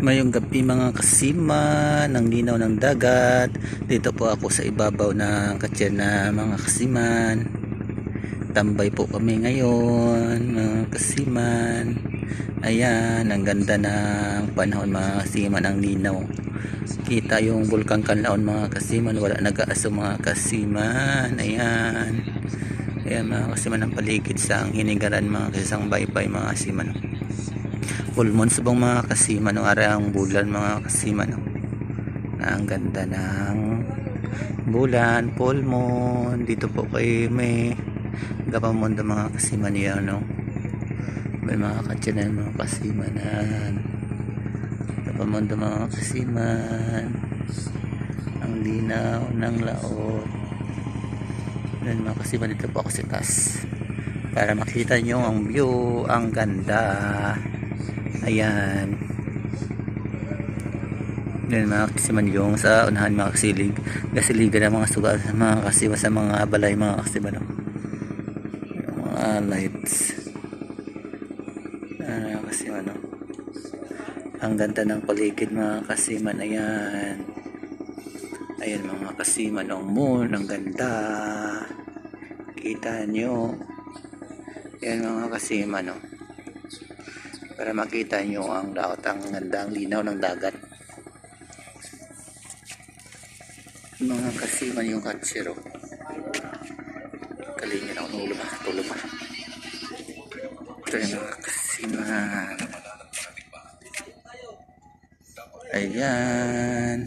Mayong gabi mga kasima ng linaw ng dagat. Dito po ako sa ibabaw ng katyan na mga kasiman. Tambay po kami ngayon mga kasiman. Ayan, ang ganda ng panahon mga kasiman ang linaw. Kita yung bulkang kanlaon mga kasiman. Wala nag-aaso mga kasiman. Ayan. Ayan mga kasiman ang paligid sa hinigaran mga kasisang baybay mga kasiman full moon subong mga kasima ng ang bulan mga kasima no? Na ang ganda ng bulan full moon dito po kay may gapamondo mga kasima niya no? May mga katsyanan mga kasimanan gapamondo mga kasiman ang linaw ng laot. Yan mga kasiman dito po ako sa taas. Para makita nyo ang view ang ganda Ayan. Yan mga kasiman sa unahan mga kasilig. Kasiligan ng mga sugal sa mga kasiwa sa mga balay mga kasiman. Yung mga lights. Ayan mga kasiman. No? Ang ganda ng paligid mga kasiman. Ayan. Ayan mga kasiman. Ang moon. Ang ganda. Kita nyo. Ayan mga kasiman. No? Para makita nyo ang laot ang gandang linaw ng dagat. Mga kasiman yung katsiro kalingin ako ng tulo ba ito yung mga kasiman. Ayan.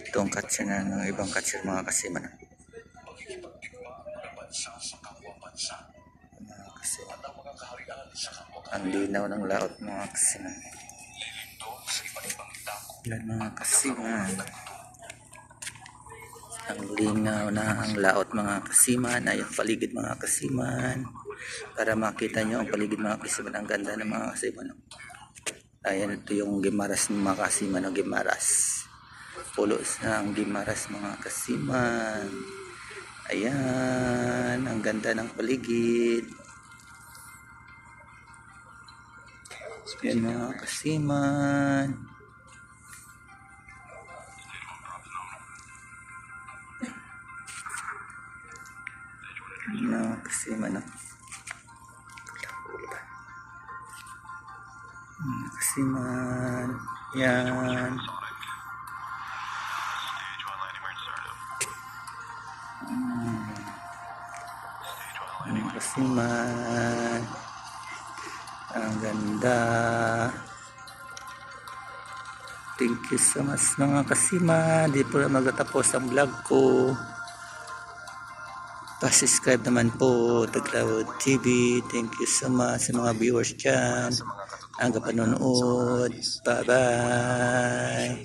Ito ang katsir na ng ibang katsir mga kasiman. mga kasiman ang linaw ng laot mga kasiman yan mga kasiman ang linaw na ang laot mga kasiman ay ang paligid mga kasiman para makita nyo ang paligid mga kasiman ang ganda ng mga kasiman ayan ito yung gimaras ng mga kasiman ng gimaras. Pulo sa ang gimaras mga kasiman ayan ang ganda ng paligid Yan mga kasiman. Mga kasiman. No? Mga kasiman. Yan. Mga kasiman. Ang ganda. Thank you so much mga kasima. Di po na magtatapos ang vlog ko. Pa-subscribe naman po Taglaw TV. Thank you so much sa mga viewers dyan. Ang kapanonood. Bye-bye.